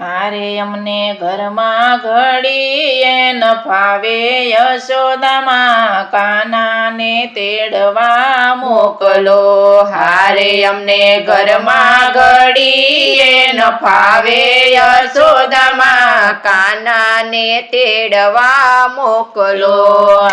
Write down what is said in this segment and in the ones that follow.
હારે અમને ઘરમાં ઘડીએ ન ફાવે યશોદામાં, કાનાને તેડવા મોકલો. હારે અમને ઘરમાં ઘડીએ ન ફાવે યશોદામાં, કાનાને તેડવા મોકલો.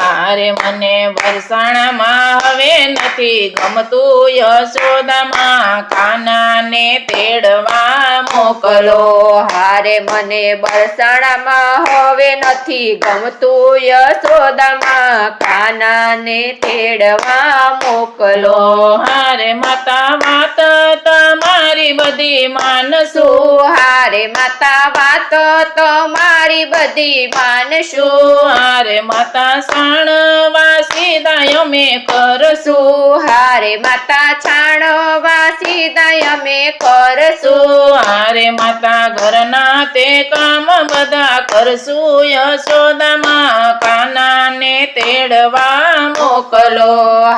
હારે મને વરસાણામાં હવે નથી ગમતું યશોદામાં. કાનાને તેડવા મોકલો. હારે મને બરસાણામાં હવે નથી ગમતું યશોદામાં. કાનાને તેડવા મોકલો. હારે માતા વાત તમારી બધી માનસું હારે માતા વાત તમારી બધી માનસુ હારે માતા સાણવા સીધા અમે કરશું? હારે માતા છાણવા સીધા અમે કરશું. હારે માતા ઘરના તે કામ બધા કરશું. યશોદામાં કાનાને તેડવા મોકલો.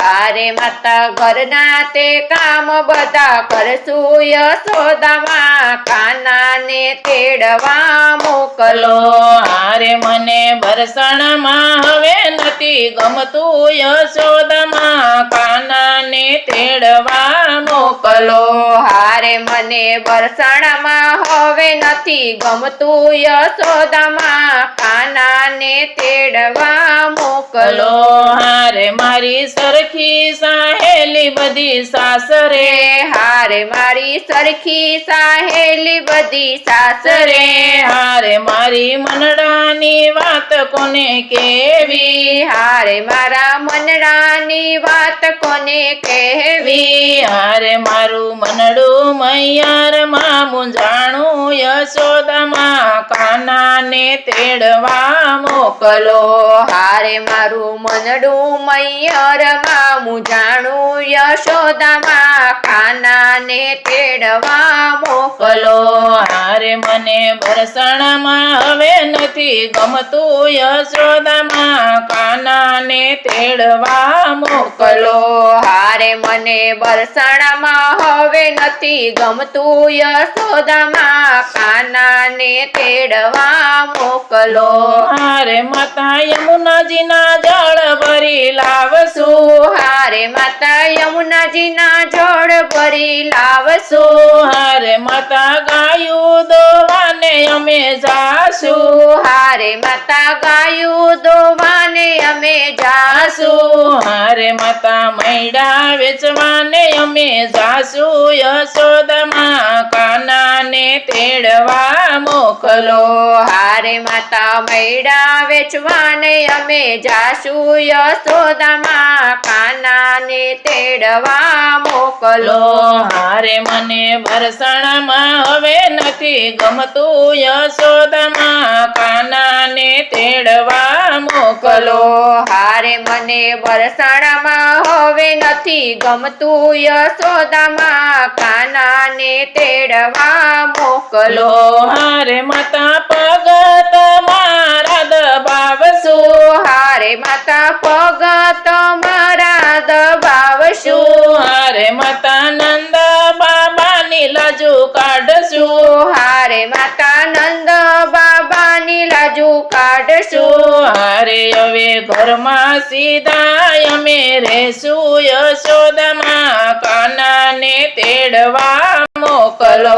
હારે માતા ઘરના તે કામ બધા કરશું. યશોદામાં કાનાને તેડવા મોકલો. હારે મને ભરસણમાં હવે નથી ગમતું. યશોદામાં કાનાને તેડવા મોકલો. હારે મને બરસાણામાં હવે નથી ગમતું યશોદામાં. કાનાને તેડવા મોકલો. કલો હારે મારી સરખી સાહેલી બધી સાસરે. હારે મારી સરખી સાહેલી બધી સાસરે. હારે મારી મનડાની વાત કોને કેવી? હારે મારા મનડાની વાત કોને કહેવી? હારે મારું મનડું મૈયારમાં મુંજાણું યશોદામાં કાનાને તેડવા મોકલો. હારે મારું મનડું મૈયરમાં માં જાણું યશોદામાં કાનાને તેડવા મોકલો. કલો હારે મને હવે નથી ગમતું યશોદામાં. કાનાને તેડવા મોકલો. હારે મને બરસાણામાં હવે નથી ગમતું યશોદામાં. કાનાને તેડવા મોકલો. હારે માતા યમુનાજીના જળ ભરી લાવશું. હારે માતા યમુનાજીના જળ ભરી લાવશું. હારે માતા ગાયું જાશું હારે માતા ગાયું દોવાને અમે જાશું હારે માતા મૈડા વેચવાને અમે જાશું યશોદમાં કાનાને તેડવા મોકલો. હારે માતા મૈડા વેચવાને અમે જાશું યશોદમાં કાનાને તેડવા મોકલો. હારે મને ભરસણમાં હવે નથી ગમતું યશોદમાં કાનાને તેડવા મોકલો. હારે મને વરસાણામાં હવે નથી ગમતું યશોદામાં કાનાને તેડવા મોકલો. હારે માતા પગ તમારા દબાવશું હારે માતા પગ તમારા દબાવશું હારે માતા હારે હવે ઘરમાં સીધા અમે રહેશું યશોદામાં. કાનાને તેડવા મોકલો.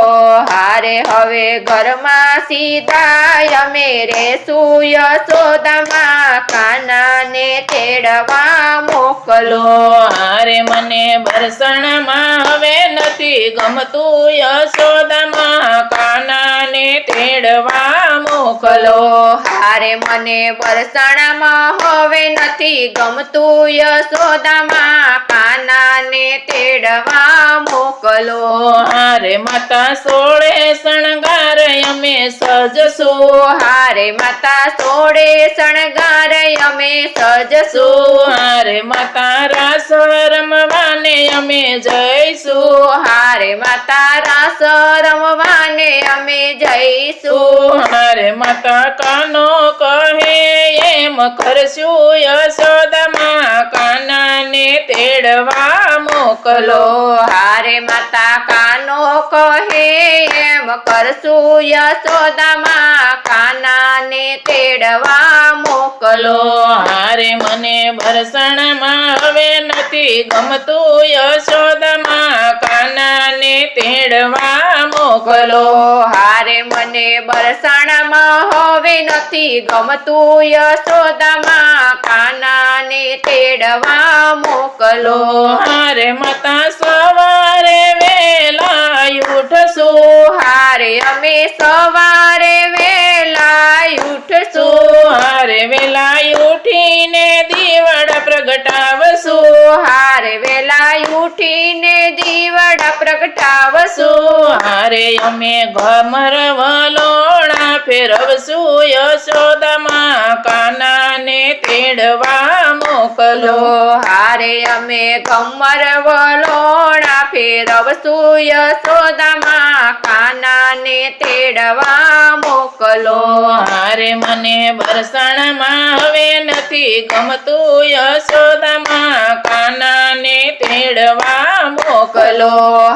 હારે, હવે ઘરમાં સીધા અમે રેશું યશોદામાં. કાનાને તેડવા મોકલો. હારે, મને બરસણમાં હવે નથી ગમતું યશોદામાં કાનાને તેડવા મોકલો. હારે મને વરસાણામાં હવે નથી ગમતું યશોદામાં પાનાને તેડવા મોકલો. હારે માતા સોળે શણગાર અમે સજશું. હારે માતા સોળે શણગાર અમે સજશું. હારે માતા રાસ રમવાને અમે જઈશું. હારે માતા રાસ રમવાને અમે જઈશું. હરે માતા કાનો કહે એમ કરશું યશોદામાં કાનાને તેડવા મોકલો. હારે માતા કાનો કહે એમ કરશું યશોદામાં કાનાને તેડવા મોકલો. હારે મને ભરસણમાં હવે નથી ગમતું યશોદામાં કાનાને તેડવા મોકલો. હારે મને બરસાણામાં હવે નથી ગમતું યશોદામાં. કાનાને તેડવા મોકલો. હારે માતા સવારે વેલા ઉઠશું. હારે અમે સવારે વેલા ઉઠશું. હારે વેલા ઉઠીને દીવડ પ્રગટાવશું. હારે વેલા ઉઠીને દીવડા પ્રગટાવશું. હારે અમે ઘમર વલોણા ફેરવશું યશોદમાં. કાનાને તેડવા મોકલો. હારે અમે કમર વલોણા ફેરવશું યશોદામાં. કાનાને તેડવા મોકલો. હારે મને બરસાણામાં હવે નથી ગમતું યશોદામાં. કાનાને તેડવા મોકલો.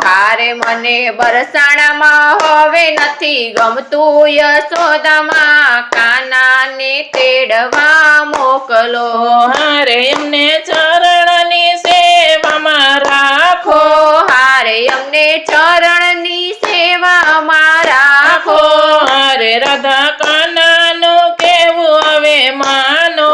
હારે મને બરસાણામાં હવે નથી ગમતું યશોદામાં. કાનાને તેડવા મોકલો. હારે એમને ચરણની સેવામાં રાખો. હારે એમને ચરણની રાખો રાખો હારે રાધા કાનાનું કેવું હવે માનો?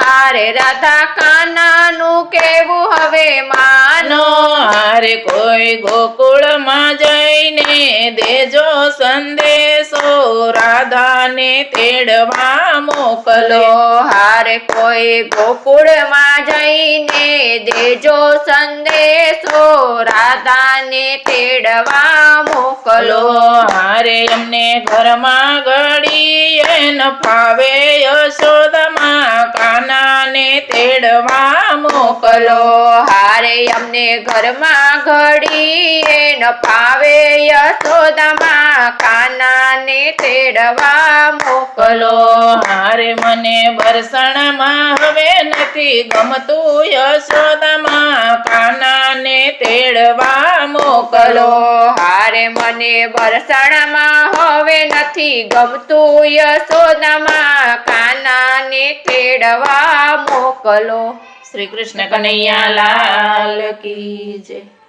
હારે રાધા કાનાનું કેવું હવે માનો? માનો હારે કોઈ ગોકુળમાં જઈને દેજો સંદેશો રાધાને તેડવા મોકલો. હારે કોઈ ગોકુળમાં જઈને દેજો સંદેશો રાધાને તેડવા મોકલો હારે અમને ઘરમાં ઘડી ન ફાવે યશોદમાં કાનાને તેડવા મોકલો. હારે અમને ઘરમાં ઘડી ન ફાવે યશોદામાં કાનાને તેડવા મોકલો. હારે મને બરસણમાં હવે નથી ગમતું યશોદામાં કાનાને તેડવા મોકલો. હારે મને વરસાણામાં હવે નથી ગમતું યશોદામાં. કાનાને તેડવા મોકલો. શ્રી કૃષ્ણ કનૈયા લાલ કી જય.